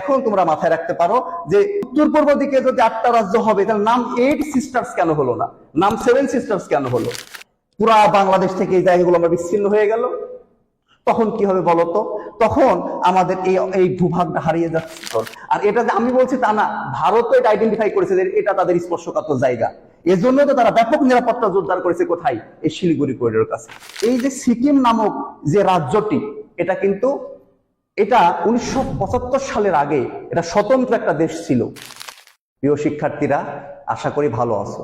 এখন তোমরা মাথায় রাখতে পারো যে উত্তর পূর্ব দিকে যদি আটটা রাজ্য হবে, তাহলে নাম এইট সিস্টার্স কেন হলো না? নাম সেভেন সিস্টার্স কেন হলো? পুরা বাংলাদেশ থেকে এই জায়গাগুলো আমরা বিচ্ছিন্ন হয়ে গেল। তখন কি হবে বলতো তখন আমাদের এই এই ভূভাগটা হারিয়ে যাচ্ছে। আর এটা যে আমি বলছি তা না, ভারতও এটা আইডেন্টিফাই করেছে যে এটা তাদের স্পর্শকাতর জায়গা। এজন্য তো তারা ব্যাপক নিরাপত্তা জোরদার করেছে কোথায়? এই শিলিগুড়ি করিডোর কাছে। এই যে সিকিম নামক যে রাজ্যটি, এটা কিন্তু এটা উনিশশো পঁচাত্তর সালের আগে এটা স্বতন্ত্র একটা দেশ ছিল। প্রিয় শিক্ষার্থীরা, আশা করি ভালো আছো।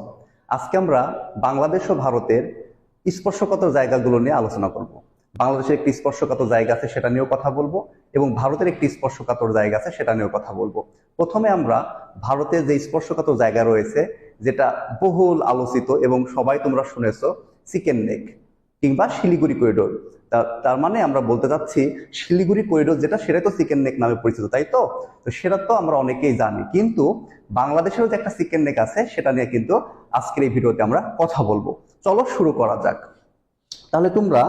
আজকে আমরা বাংলাদেশ ও ভারতের স্পর্শকাতর জায়গাগুলো নিয়ে আলোচনা করব। বাংলাদেশের একটি স্পর্শকাতর জায়গা আছে, সেটা নিয়েও কথা বলব এবং ভারতের একটি স্পর্শকাতর জায়গা আছে, সেটা নিয়েও কথা বলব। প্রথমে আমরা ভারতের যে স্পর্শকাতর জায়গা রয়েছে, যেটা বহুল আলোচিত এবং সবাই তোমরা শুনেছো, চিকেন নেক কিংবা শিলিগুড়ি করিডোর তার মানে আমরা বলতে চাচ্ছি শিলিগুড়ি করিডোর যেটা সেটা তো চিকেন নেক নামে পরিচিত, তাই তো? তো সেটা তো আমরা অনেকেই জানি। কিন্তু বাংলাদেশেরও যে একটা চিকেন নেক আছে, সেটা নিয়ে কিন্তু আজকের এই ভিডিওতে আমরা কথা বলব। চলো শুরু করা যাক। তাহলে তোমরা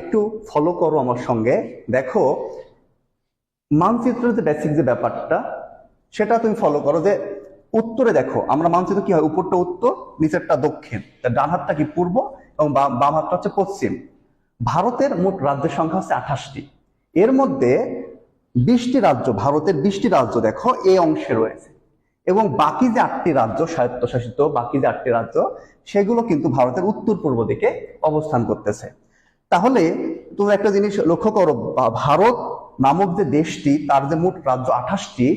একটু ফলো করো আমার সঙ্গে। দেখো, মানচিত্রের যে বেসিক যে ব্যাপারটা, সেটা তুমি ফলো করো যে উত্তরে দেখো, আমরা মানচিত্র কি হয়? উপরটা উত্তর, নিচেরটা দক্ষিণ। ডান হাতটা কি পূর্ব এবং বাম হাতটা হচ্ছে পশ্চিম। ভারতের মোট রাজ্যের সংখ্যা হচ্ছে আঠাশটি। এর মধ্যে বিশটি রাজ্য, ভারতের বিশটি রাজ্য দেখো এই অংশে রয়েছে। এবং বাকি যে আটটি রাজ্য স্বায়ত্তশাসিত, বাকি যে আটটি রাজ্য, সেগুলো কিন্তু ভারতের উত্তর পূর্ব দিকে অবস্থান করতেছে। তাহলে তুমি একটা জিনিস লক্ষ্য করো ভারত নামক যে দেশটি, তার যে মোট রাজ্য আঠাশটি,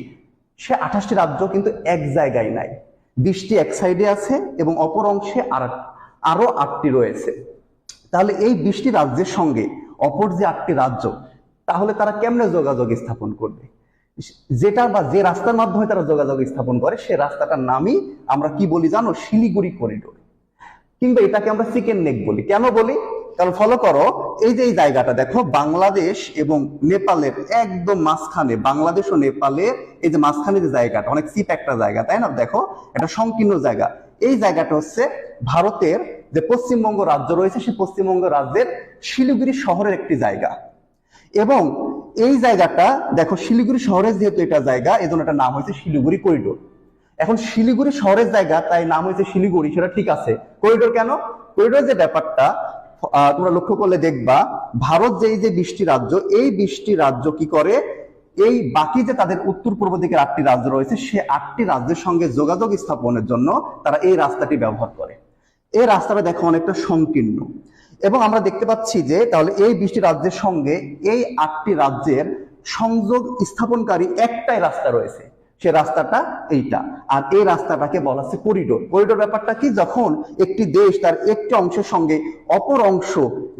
সে আঠাশটি রাজ্য কিন্তু এক জায়গায় নাই। বিশটি এক সাইডে আছে এবং অপর অংশে আর আরও আটটি রয়েছে। তাহলে এই বিশটি রাজ্যের সঙ্গে অপর যে আটটি রাজ্য, তাহলে তারা কেমনে যোগাযোগ স্থাপন করবে? যেটা বা যে রাস্তার মাধ্যমে তারা যোগাযোগ স্থাপন করে, সে রাস্তাটার নামই আমরা কি বলি জানো? শিলিগুড়ি করিডোর। কিংবা এটাকে আমরা চিকেন নেক বলি। কেন বলি? কারণ ফলো করো, এই যে এই জায়গাটা, দেখো বাংলাদেশ এবং নেপালের একদম মাঝখানে, বাংলাদেশ ও নেপালের এই যে মাঝখানে যে জায়গাটা, অনেক চিপ একটা জায়গা, তাই না? দেখো, এটা সংকীর্ণ জায়গা। এই জায়গাটা হচ্ছে ভারতের যে পশ্চিমবঙ্গ রাজ্য রয়েছে, সেই পশ্চিমবঙ্গ রাজ্যের শিলিগুড়ি শহরের একটি জায়গা। এবং এই জায়গাটা, দেখো, শিলিগুড়ি শহরের যেহেতু এটা জায়গা, এজন্য এটা নাম হয়েছে শিলিগুড়ি করিডোর। এখন শিলিগুড়ি শহরের জায়গা, তাই নাম হয়েছে শিলিগুড়ি, সেটা ঠিক আছে। করিডোর কেন? করিডোর যে ব্যাপারটা তোমরা লক্ষ্য করলে দেখবা, ভারত যে এই যে বৃষ্টি রাজ্য, এই বৃষ্টি রাজ্য কি করে? এই বাকি যে তাদের উত্তর পূর্ব দিকের আটটি রাজ্য রয়েছে, সে আটটি রাজ্যের সঙ্গে যোগাযোগ স্থাপনের জন্য তারা এই রাস্তাটি ব্যবহার করে। এই রাস্তাটা দেখো অনেকটা সংকীর্ণ। এবং আমরা দেখতে পাচ্ছি যে তাহলে এই বৃষ্টি রাজ্যের সঙ্গে এই আটটি রাজ্যের সংযোগ স্থাপনকারী একটাই রাস্তা রয়েছে। সে রাস্তাটা এইটা। আর এই রাস্তাটাকে বলা হচ্ছে করিডোর। করিডোর ব্যাপারটা কি? যখন একটি দেশ তার একটি অংশের সঙ্গে অপর অংশ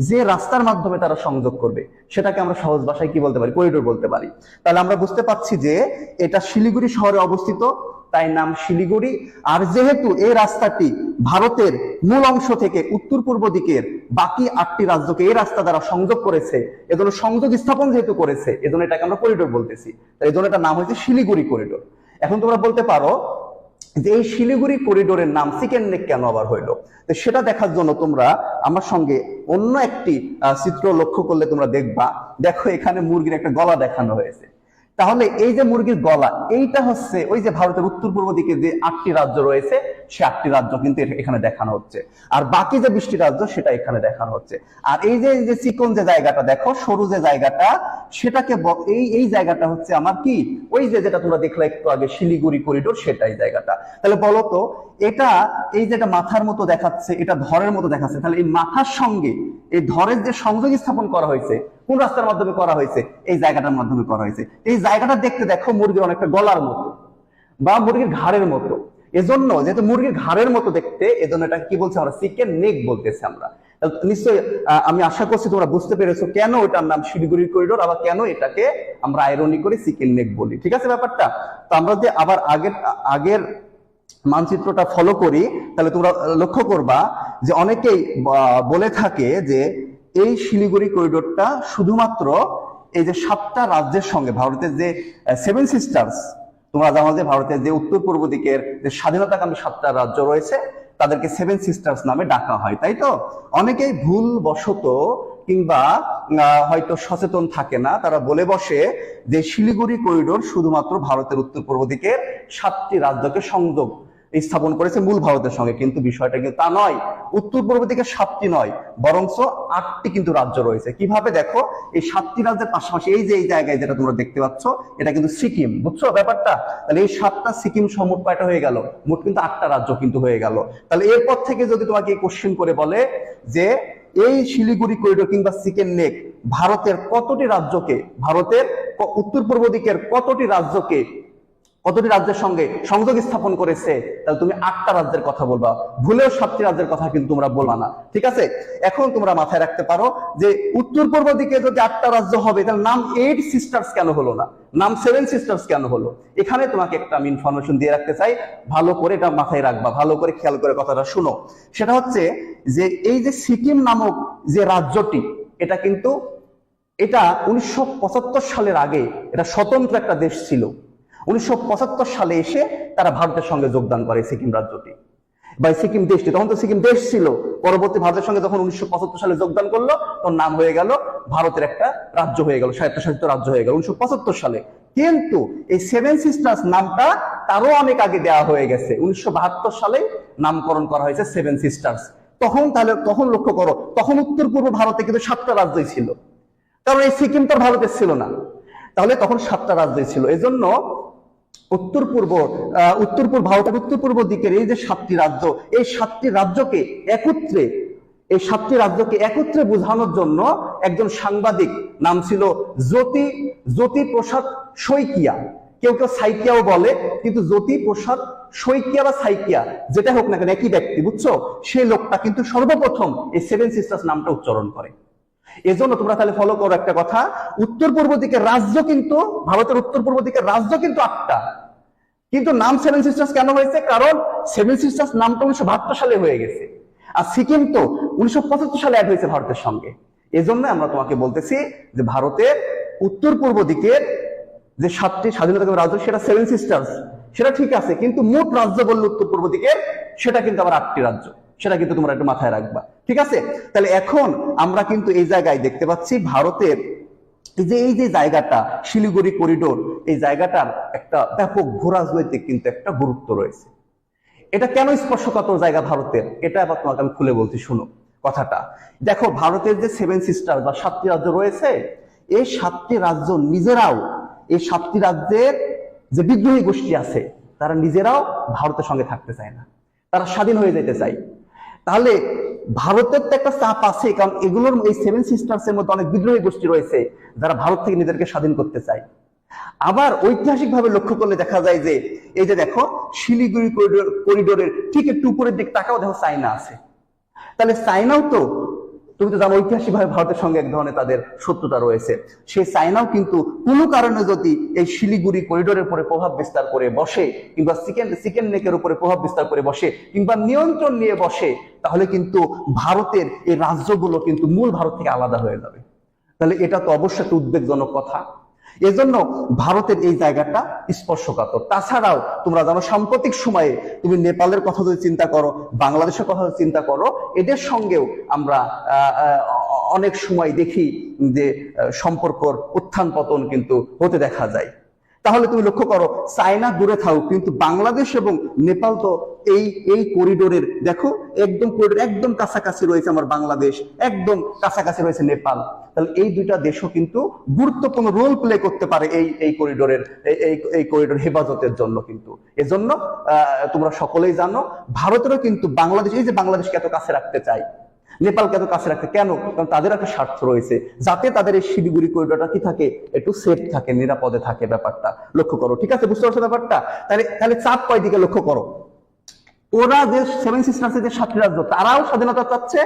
যে রাস্তার মাধ্যমে তারা সংযোগ করবে, সেটাকে আমরা সহজ ভাষায় কি বলতে পারি? করিডোর বলতে পারি। তাহলে আমরা বুঝতে পারছি যে এটা শিলিগুড়ি শহরে অবস্থিত। তাই নাম শিলিগুড়ি। আর যেহেতু এই রাস্তাটি ভারতের মূল অংশ থেকে উত্তর পূর্ব দিকের বাকি আটটি রাজ্যকে এই রাস্তা দ্বারা সংযোগ করেছে, এজন্য সংযোগ স্থাপন যেহেতু করেছে, এজন্য এটাকে আমরা করিডোর বলতেছি। তাই এজন্য এটার নাম হয়েছে শিলিগুড়ি করিডোর এখন তোমরা বলতে পারো যে এই শিলিগুড়ি করিডোরের নাম চিকেন নেক কেন আবার হইল? তো সেটা দেখার জন্য তোমরা আমার সঙ্গে অন্য একটি চিত্র লক্ষ্য করলে তোমরা দেখবা। দেখো এখানে মুরগির একটা গলা দেখানো হয়েছে। তাহলে এই যে মুরগির গলা, এইটা হচ্ছে ওই যে ভারতের উত্তর পূর্ব দিকে যে আটটি রাজ্য রয়েছে সে রাজ্য কিন্তু এখানে দেখানো হচ্ছে। আর বাকি যে বৃষ্টি রাজ্য, সেটা এখানে দেখানো হচ্ছে। আর এই যে যে চিকন যে জায়গাটা, দেখো, সরু যে জায়গাটা, সেটাকে এই এই জায়গাটা হচ্ছে আমার কি? ওই যে, যেটা তোমরা দেখলে একটু আগে, শিলিগুড়ি করিডোর, সেটাই জায়গাটা। তাহলে বলো তো, এটা এই যেটা মাথার মতো দেখাচ্ছে, এটা ধরের মতো দেখাচ্ছে, তাহলে এই মাথার সঙ্গে এই ধরের যে সংযোগ স্থাপন করা হয়েছে, কোন রাস্তার মাধ্যমে করা হয়েছে? এই জায়গাটার মাধ্যমে করা হয়েছে। এই জায়গাটা দেখতে দেখো, মুরগির অনেকটা গলার মতো বা মুরগির ঘাড়ের মতো। এজন্য যেহেতু মুরগির ঘাড়ের মতো দেখতে, এজন্য এটা কি বলছে আমরা চিকেন নেক বলতেছি আমরা। নিশ্চয়ই আমি আশা করছি তোমরা বুঝতে পেরেছ কেন এটার নাম শিলিগুড়ি করিডোর আবার কেন এটাকে আমরা আয়রনি করে চিকেন নেক বলি। ঠিক আছে ব্যাপারটা? তো আমরা যে আবার আগের আগের মানচিত্রটা ফলো করি, তাহলে তোমরা লক্ষ্য করবা যে অনেকেই বলে থাকে যে এই শিলিগুড়ি করিডোরটা শুধুমাত্র এই যে সাতটা রাজ্যের সঙ্গে, ভারতের যে সেভেন সিস্টার্স তোমরা জানো যে ভারতের যে উত্তর পূর্ব দিকের যে স্বাধীনতাকামী সাতটা রাজ্য রয়েছে, তাদেরকে সেভেন সিস্টার্স নামে ডাকা হয়, তাই তো? অনেকেই ভুল বশত কিংবা হয়তো সচেতন থাকে না, তারা বলে বসে যে শিলিগুড়ি করিডোর শুধুমাত্র ভারতের উত্তর পূর্ব দিকের সাতটি রাজ্যকে সংযোগ স্থাপন করেছে মূল ভারতের সঙ্গে। কিন্তু বিষয়টা কিন্তু তা নয়। উত্তর পূর্ব দিকে সাতটি নয়, বরংস আটটি কিন্তু রাজ্য রয়েছে। কীভাবে দেখো? এই সাতটি রাজ্যের পাশাপাশি এই যে এই জায়গায় যেটা তোমরা দেখতে পাচ্ছ, এটা কিন্তু সিকিম। বুঝছ ব্যাপারটা? তাহলে এই সাতটা সিকিম সমুট কয়টা হয়ে গেল? মোট কিন্তু আটটা রাজ্য কিন্তু হয়ে গেল। তাহলে এরপর থেকে যদি তোমাকে কোশ্চেন করে বলে যে এই শিলিগুড়ি করিডোর কিংবা সিকেন নেক ভারতের কতটি রাজ্যকে, ভারতের উত্তর পূর্ব দিকের কতটি রাজ্যকে কতটি রাজ্যের সঙ্গে সংযোগ স্থাপন করেছে, তাহলে তুমি আটটা রাজ্যের কথা বলবা। ভুলেও সাতটি রাজ্যের কথা কিন্তু তোমরা বলবা না। ঠিক আছে? এখন তোমরা মাথায় রাখতে পারো যে উত্তর পূর্ব দিকে যদি আটটা রাজ্য হবে, তাহলে নাম এইট সিস্টার্স কেন হলো না? নাম সেভেন সিস্টার্স কেন হলো? এখানে তোমাকে একটা আমি ইনফরমেশন দিয়ে রাখতে চাই। ভালো করে এটা মাথায় রাখবা, ভালো করে খেয়াল করে কথাটা শুনো। সেটা হচ্ছে যে এই যে সিকিম নামক যে রাজ্যটি, এটা কিন্তু, এটা উনিশশো পঁচাত্তর সালের আগে, এটা স্বতন্ত্র একটা দেশ ছিল। উনিশশো পঁচাত্তর সালে এসে তারা ভারতের সঙ্গে যোগদান করে সিকিম রাজ্যটি। বা সিকিম দেশটি, তখন তো সিকিম দেশ ছিল। পরবর্তী ভারতের সঙ্গে যখন উনিশশো সালে যোগদান করল, তখন নাম হয়ে গেল ভারতের একটা রাজ্য হয়ে গেল, স্বায়ত্তশাসিত রাজ্য হয়ে গেল উনিশশো সালে। কিন্তু এই সেভেন সিস্টার্স নামটা তারও অনেক আগে দেওয়া হয়ে গেছে। উনিশশো বাহাত্তর সালে নামকরণ করা হয়েছে সেভেন সিস্টার্স। তখন তাহলে, তখন লক্ষ্য করো, তখন উত্তর পূর্ব ভারতে কিন্তু সাতটা রাজ্যই ছিল। কারণ এই সিকিম তো ভারতের ছিল না। তাহলে তখন সাতটা রাজ্যই ছিল। এজন্য উত্তর পূর্ব উত্তর পূর্ব, ভারতের উত্তর পূর্ব দিকের এই যে সাতটি রাজ্য, এই সাতটি রাজ্যকে একত্রে, এই সাতটি রাজ্যকে একত্রে বোঝানোর জন্য একজন সাংবাদিক নাম ছিল জ্যোতি জ্যোতি প্রসাদ শইকিয়া। কেউ কেউ সাইকিয়াও বলে, কিন্তু জ্যোতি প্রসাদ শইকিয়া বা সাইকিয়া যেটা হোক না কেন, একই ব্যক্তি, বুঝছ? সেই লোকটা কিন্তু সর্বপ্রথম এই সেভেন সিস্টার্স নামটা উচ্চারণ করে। এজন্য তোমরা তাহলে ফলো করো একটা কথা, উত্তর পূর্ব দিকের রাজ্য কিন্তু, ভারতের উত্তর পূর্ব দিকের রাজ্য কিন্তু আটটা। কিন্তু নাম সেভেন সিস্টার্স কেন হয়েছে? কারণ সেভেন সিস্টার্স নামটা উনিশশো বাহাত্তর সালে হয়ে গেছে। আর সিকিম তো উনিশশো পঁচাত্তর সালে অ্যাড হয়েছে ভারতের সঙ্গে। এজন্য আমরা তোমাকে বলতেছি যে ভারতের উত্তর পূর্ব দিকের যে সাতটি স্বাধীনতা রাজ্য, সেটা সেভেন সিস্টার্স সেটা ঠিক আছে, কিন্তু মোট রাজ্য বললে উত্তর পূর্ব দিকের, সেটা কিন্তু আবার আটটি রাজ্য। সেটা কিন্তু তোমরা একটু মাথায় রাখবা। ঠিক আছে? তাহলে এখন আমরা কিন্তু এই জায়গায় দেখতে পাচ্ছি ভারতের যে, এই যে জায়গাটা, শিলিগুড়ি করিডোর এই জায়গাটার একটা ব্যাপক ভূরাজনৈতিক কিন্তু একটা গুরুত্ব রয়েছে। এটা কেন স্পর্শকাতর জায়গা ভারতের? এটা আবার তোমাকে আমি খুলে বলছি, শুনো কথাটা। দেখো, ভারতের যে সেভেন সিস্টার বা সাতটি রাজ্য রয়েছে, এই সাতটি রাজ্য নিজেরাও, এই সাতটি রাজ্যের যে বিদ্রোহী গোষ্ঠী আছে, তারা নিজেরাও ভারতের সঙ্গে থাকতে চায় না। তারা স্বাধীন হয়ে যেতে চায়। তাহলে ভারতের তো একটা চাপ আছে, কারণ এগুলোর এই সেভেন সিস্টার্স এর মধ্যে অনেক বিদ্রোহী গোষ্ঠী রয়েছে, যারা ভারত থেকে নিজেদেরকে স্বাধীন করতে চায়। আবার ঐতিহাসিকভাবে লক্ষ্য করলে দেখা যায় যে, এই যে দেখো, শিলিগুড়ি করিডোর করিডোরের ঠিক একটু উপরের দিক টাকাও দেখো চাইনা আছে। তাহলে চাইনাও তো তুমি তো জানো ঐতিহাসিকভাবে ভারতের সঙ্গে এক ধরনের তাদের শত্রুতা রয়েছে। সেই চাইনাও কিন্তু কোনো কারণে যদি এই শিলিগুড়ি করিডোরের উপরে প্রভাব বিস্তার করে বসে কিংবা চিকেন চিকেন নেকের উপরে প্রভাব বিস্তার করে বসে কিংবা নিয়ন্ত্রণ নিয়ে বসে, তাহলে কিন্তু ভারতের এই রাজ্যগুলো কিন্তু মূল ভারত থেকে আলাদা হয়ে যাবে। তাহলে এটা তো অবশ্যই একটা উদ্বেগজনক কথা। এজন্য ভারতের এই জায়গাটা স্পর্শকাতর। তাছাড়াও তোমরা জানো, সাম্প্রতিক সময়ে তুমি নেপালের কথা যদি চিন্তা করো, বাংলাদেশের কথা যদি চিন্তা করো, এদের সঙ্গেও আমরা অনেক সময় দেখি যে সম্পর্কর উত্থান পতন কিন্তু হতে দেখা যায়। তাহলে তুমি লক্ষ্য করো চায়না দূরে থাকুক কিন্তু বাংলাদেশ এবং নেপাল তো এই এই করিডোরের দেখো একদম করিডোর একদম কাছাকাছি রয়েছে আমার বাংলাদেশ একদম কাছাকাছি রয়েছে নেপাল। তাহলে এই দুইটা দেশও কিন্তু গুরুত্বপূর্ণ রোল প্লে করতে পারে এই এই করিডোরের এই- করিডোর হেফাজতের জন্য কিন্তু। এজন্য আহ, তোমরা সকলেই জানো ভারতেরও কিন্তু বাংলাদেশ এই যে বাংলাদেশকে এত কাছে রাখতে চাই নেপালকে এত কাছে রাখতে কেন? কারণ তাদের একটা স্বার্থ রয়েছে। যাতে তাদের এই শিলিগুড়ি করিডোরটা কি থাকে? একটু সেফ থাকে, নিরাপদে থাকে ব্যাপারটা। লক্ষ্য করো, ঠিক আছে? বুঝতে পারছ ব্যাপারটা? তাহলে তাহলে চাপ কয় দিকে লক্ষ্য করো? ওরা যে সেভেন সিস্টার্সের যে সাতটি রাজ্য, তারাও স্বাধীনতা চাচ্ছে।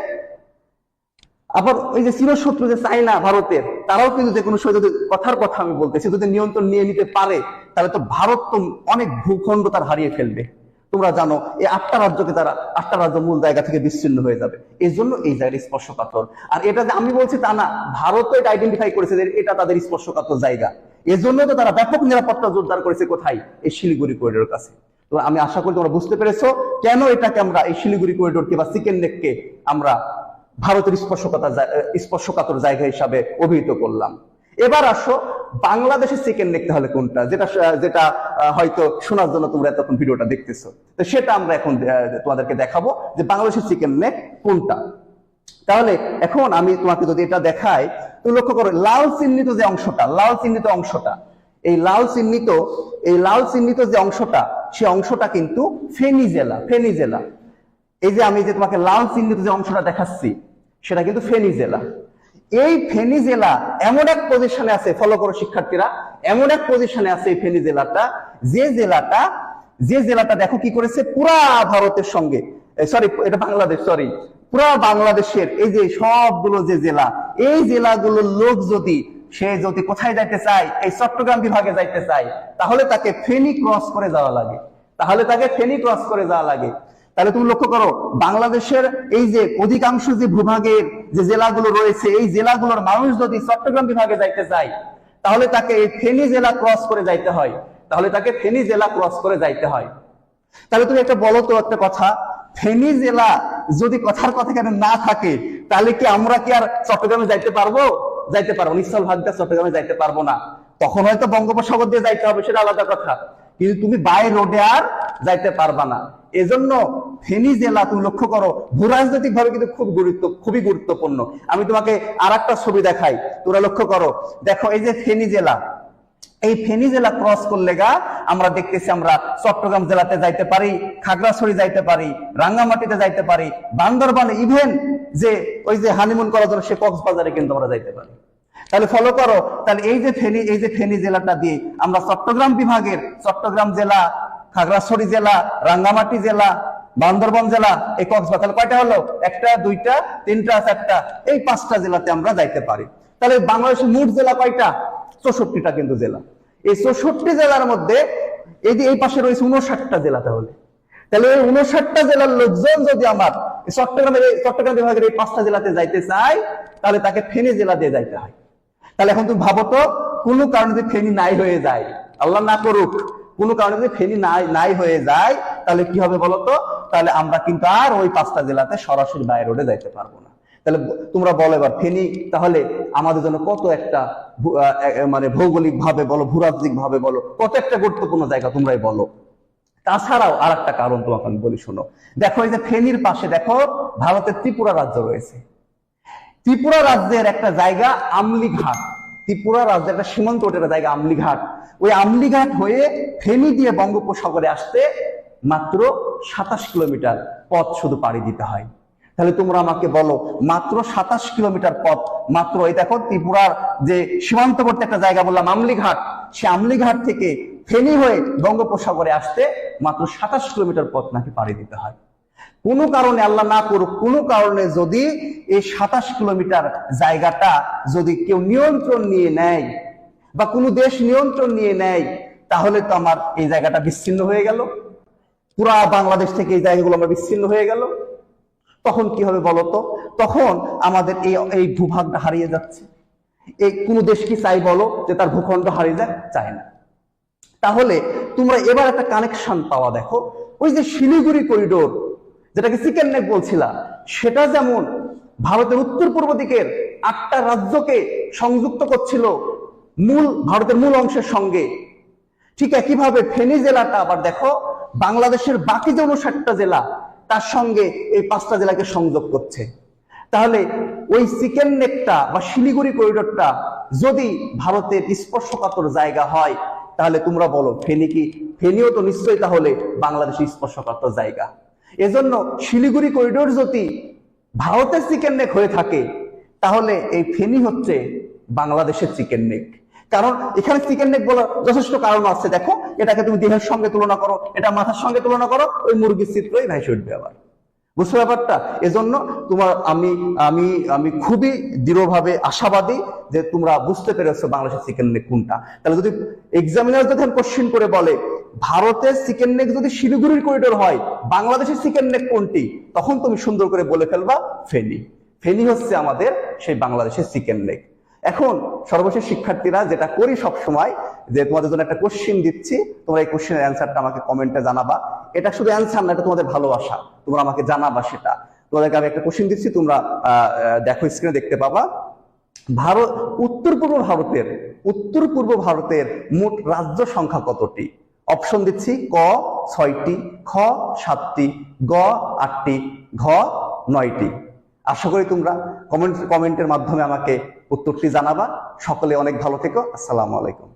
আবার ওই যে চিরশত্রু যে চাইনা ভারতের, তারাও কিন্তু যে কোনো সময় যদি কথার কথা আমি বলতেছি, যদি নিয়ন্ত্রণ নিয়ে নিতে পারে, তাহলে তো ভারত তো অনেক ভূখণ্ড তার হারিয়ে ফেলবে। তোমরা জানো, এই আটটা রাজ্যকে তারা, আটটা রাজ্য মূল জায়গা থেকে বিচ্ছিন্ন হয়ে যাবে। এই জন্য এই জায়গাটা স্পর্শকাতর। আর এটা যে আমি বলছি তা না, ভারতও এটা আইডেন্টিফাই করেছে এটা তাদের স্পর্শকাতর জায়গা। এজন্য তো তারা ব্যাপক নিরাপত্তা জোরদার করেছে কোথায়? এই শিলিগুড়ি করিডোর কাছে। তো আমি আশা করি তোমরা বুঝতে পেরেছ কেন এটাকে আমরা এই শিলিগুড়ি করিডোরকে বা চিকেন নেককে আমরা ভারতের স্পর্শকাতর জা- স্পর্শকাতর জায়গা হিসাবে অভিহিত করলাম। এবার আসো বাংলাদেশের চিকেন নেক তাহলে কোনটা? যেটা যেটা হয়তো শোনার জন্য তোমরা এতক্ষণ ভিডিওটা দেখতেছো। তো সেটা আমরা এখন তোমাদেরকে দেখাবো যে বাংলাদেশের চিকেন নেক কোনটা। তাহলে এখন আমি তোমাকে যদি এটা দেখাই তুমি লক্ষ্য করো, লাল চিহ্নিত যে অংশটা, লাল চিহ্নিত অংশটা, এই লাল চিহ্নিত, এই লাল চিহ্নিত যে অংশটা, সে অংশটা কিন্তু ফেনী জেলা ফেনী জেলা এই যে আমি যে তোমাকে লাল চিহ্নিত যে অংশটা দেখাচ্ছি, সেটা কিন্তু ফেনী জেলা এই ফেনী জেলা এমন এক পজিশনে আছে ফলো করো শিক্ষার্থীরা, এমন এক পজিশনে আছে এই ফেনী জেলাটা যে জেলাটা যে জেলাটা দেখো কি করেছে? পুরা ভারতের সঙ্গে সরি এটা বাংলাদেশ সরি পুরা বাংলাদেশের, এই যে সবগুলো যে জেলা, এই জেলাগুলোর লোক যদি, সে যদি কোথায় যাইতে চায়, এই চট্টগ্রাম বিভাগে যাইতে চায়, তাহলে তাকে ফেনী ক্রস করে যাওয়া লাগে। তাহলে তাকে ফেনী ক্রস করে যাওয়া লাগে। তাহলে তুমি লক্ষ্য করো, বাংলাদেশের এই যে অধিকাংশ যে ভূভাগের যে জেলাগুলো রয়েছে, এই জেলাগুলোর মানুষ যদি চট্টগ্রাম বিভাগে যাইতে চায়, তাহলে তাকে এই ফেনী জেলা ক্রস করে যাইতে হয়। তাহলে তাকে ফেনী জেলা ক্রস করে যাইতে হয়। তাহলে তুমি একটা বলো তো একটা কথা, ফেনী জেলা যদি কথার কথা কেন না থাকে, তাহলে কি আমরা কি আর চট্টগ্রামে যাইতে পারব? যাইতে পারব নিশ্চল ভাগ্যা চট্টগ্রামে যাইতে পারব না। তখন হয়তো বঙ্গোপসাগর দিয়ে যাইতে হবে, সেটা আলাদা কথা। কিন্তু তুমি বাই রোডে আর যাইতে পারবা না। এজন্য ফেনী জেলা তুমি লক্ষ্য করো ভূরাজনৈতিক ভাবে কিন্তু খুব গুরুত্ব, খুবই গুরুত্বপূর্ণ। আমি তোমাকে আর ছবি দেখাই, তোমরা লক্ষ্য করো। দেখো, এই যে ফেনী জেলা, এই ফেনী জেলা ক্রস করলে গা, আমরা দেখতেছি আমরা চট্টগ্রাম জেলাতে যাইতে পারি, খাগড়াছড়ি যাইতে পারি, রাঙ্গামাটিতে যাইতে পারি, বান্দরবানে ইভেন যে ওই যে হানিমুন করার জন্য সে কক্সবাজারে কিন্তু আমরা যাইতে পারি। তাহলে ফলো করো। তাহলে এই যে ফেনী, এই যে ফেনী জেলাটা দিয়ে আমরা চট্টগ্রাম বিভাগের, চট্টগ্রাম জেলা, খাগড়াছড়ি জেলা, রাঙ্গামাটি জেলা, বান্দরবন জেলা, এই কক্সবাজার কয়টা হলো? একটা, দুইটা, তিনটা, চারটা, এই পাঁচটা জেলাতে আমরা যাইতে পারি। তাহলে বাংলাদেশের মোট জেলা কয়টা? চৌষট্টিটা কিন্তু জেলা। এই চৌষট্টি জেলার মধ্যে এই যে এই পাশে রয়েছে উনষাটটা জেলা তাহলে। তাহলে এই উনষাটটা জেলার লোকজন যদি আমার চট্টগ্রামের চট্টগ্রাম বিভাগের এই পাঁচটা জেলাতে যাইতে চায়, তাহলে তাকে ফেনী জেলা দিয়ে যাইতে হয়। তাহলে এখন তুমি ভাবো তো, কোনো কারণে যদি ফেনী নাই হয়ে যায়, আল্লাহ না করুক, কোনো কারণে যদি ফেনী নাই নাই হয়ে যায়, তাহলে কি হবে বলতো তাহলে আমরা কিন্তু আর ওই পাঁচটা জেলাতে সরাসরি বাই রোডে যাইতে পারব না। তাহলে তোমরা বলো এবার, ফেনী তাহলে আমাদের জন্য কত একটা মানে ভৌগোলিক ভাবে বলো ভূরাজ্যিক ভাবে বলো কত একটা গুরুত্বপূর্ণ জায়গা তোমরাই বলো। তাছাড়াও আর একটা কারণ তোমাকে আমি বলি, শোনো। দেখো এই যে ফেনীর পাশে, দেখো ভারতের ত্রিপুরা রাজ্য রয়েছে। ত্রিপুরা রাজ্যের একটা জায়গা আমলিঘাট। ত্রিপুরা রাজ্যের একটা সীমান্তবর্তী জায়গা আমলিঘাট। ওই আমলিঘাট হয়ে ফেনী দিয়ে বঙ্গোপসাগরে আসতে মাত্র সাতাশ কিলোমিটার পথ শুধু পাড়ি দিতে হয়। তাহলে তোমরা আমাকে বলো, মাত্র সাতাশ কিলোমিটার পথ, মাত্র এই দেখো ত্রিপুরার যে সীমান্তবর্তী একটা জায়গা বললাম আমলিঘাট, সে আমলিঘাট থেকে ফেনী হয়ে বঙ্গোপসাগরে আসতে মাত্র সাতাশ কিলোমিটার পথ নাকি পাড়ি দিতে হয়। কোনো কারণে আল্লাহ না করুক, কোনো কারণে যদি এই সাতাশ কিলোমিটার জায়গাটা যদি কেউ নিয়ন্ত্রণ নিয়ে নেয় বা কোনো দেশ নিয়ন্ত্রণ নিয়ে নেয়, তাহলে তো আমার এই জায়গাটা বিচ্ছিন্ন হয়ে গেল। পুরা বাংলাদেশ থেকে এই জায়গাগুলো আমার বিচ্ছিন্ন হয়ে গেল। তখন কি হবে বলতো তখন আমাদের এই এই ভূভাগটা হারিয়ে যাচ্ছে। এই কোনো দেশ কি চাই বলো যে তার ভূখণ্ড হারিয়ে যায়? চায় না। তাহলে তোমরা এবার একটা কানেকশন পাওয়া দেখো। ওই যে শিলিগুড়ি করিডোর যেটাকে চিকেন নেক বলছিলাম, সেটা যেমন ভারতের উত্তর পূর্ব দিকের আটটা রাজ্যকে সংযুক্ত করছিল মূল, ভারতের মূল অংশের সঙ্গে, ঠিক একইভাবে ফেনী জেলাটা আবার দেখো, বাংলাদেশের বাকি যে উনষাটটা জেলা, তার সঙ্গে এই পাঁচটা জেলাকে সংযোগ করছে। তাহলে ওই চিকেন নেকটা বা শিলিগুড়ি করিডোরটা যদি ভারতের স্পর্শকাতর জায়গা হয়, তাহলে তোমরা বলো, ফেনী কি, ফেনীও তো নিশ্চয়ই তাহলে বাংলাদেশের স্পর্শকাতর জায়গা। এজন্য শিলিগুড়ি করিডোর যদি ভারতের চিকেন নেক হয়ে থাকে, তাহলে এই ফেনি হচ্ছে বাংলাদেশের চিকেন নেক কারণ এখানে চিকেন নেক বলার যথেষ্ট কারণ আছে, দেখো। এটাকে তুমি দেহের সঙ্গে তুলনা করো, এটা মাথার সঙ্গে তুলনা করো, ওই মুরগির চিত্রই ভাই উঠবে আবার। বুঝছ ব্যাপারটা? এজন্য তোমার আমি আমি আমি খুবই দৃঢ়ভাবে আশাবাদী যে তোমরা বুঝতে পেরেছ বাংলাদেশের চিকেন নেক কোনটা। তাহলে যদি এক্সামিনার যদি কোশ্চিন করে বলে, ভারতের চিকেন নেক যদি শিলিগুড়ির করিডোর হয়, বাংলাদেশের চিকেন নেক কোনটি? তখন তুমি সুন্দর করে বলে ফেলবা ফেনী। ফেনী হচ্ছে আমাদের সেই বাংলাদেশের চিকেন নেক এখন সর্বশেষ শিক্ষার্থীরা যেটা করি সব সময় যে তোমাদের জন্য একটা কোশ্চিন দিচ্ছি, তোমরা এই কোশ্চেনের অ্যান্সারটা আমাকে কমেন্টে জানাবা। এটা শুধু অ্যান্সার না, এটা তোমাদের ভালোবাসা। তোমরা আমাকে জানাবা সেটা। তোমাদেরকে আমি একটা কোশ্চেন দিচ্ছি, তোমরা দেখো স্ক্রিনে দেখতে পাবা। ভারত, উত্তর পূর্ব ভারতের, উত্তর পূর্ব ভারতের মোট রাজ্য সংখ্যা কতটি? অপশন দিচ্ছি, ক, ছয়টি, খ, সাতটি, গ, আটটি, ঘ, নয়টি। আশা করি তোমরা কমেন্ট কমেন্টের মাধ্যমে আমাকে উত্তরটি জানাবা। সকলে অনেক ভালো থেকো। আসসালামু আলাইকুম।